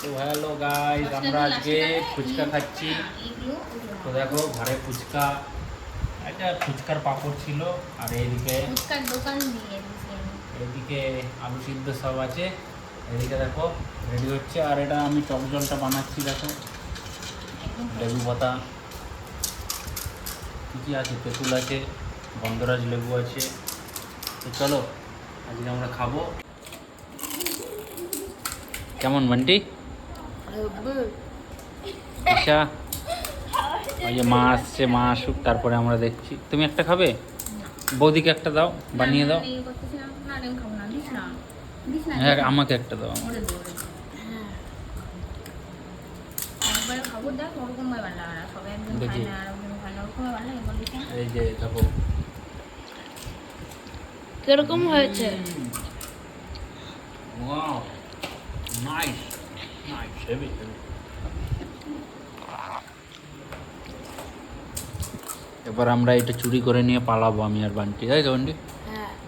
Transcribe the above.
তো hello guys আমরা আজকে ফুচকা খাচ্ছি। তো দেখো ঘরে ফুচকা একটা ফুচকার পাপড় ছিল আর এইদিকে ফুচকার দোকান দিয়ে আমি। এদিকে আলু সিদ্ধ সব আছে। এদিকে দেখো রেডি হচ্ছে আর এটা আমি টক জলটা বানাচ্ছি দেখো। লেবু পাতা। কী কী আছে? তেঁতুল আছে গন্ধরাজ লেবু আছে। তো চলো আজকে আমরা খাব। কেমন বান্টি? আচ্ছা ওই যে মা আসছে মা আসুক তারপরে আমরা দেখছি। তুমি একটা খাবে? বৌদিকে একটা দাও বানিয়ে দাও। হ্যাঁ আমাকে একটা দাও। দেখ, হয় না। এই যে দেখো। কীরকম হয়েছে? Wow nice. এবার আমরা এটা চুরি করে নিয়ে পালাবো আমি আর বান্টি। তাই তো বান্টি।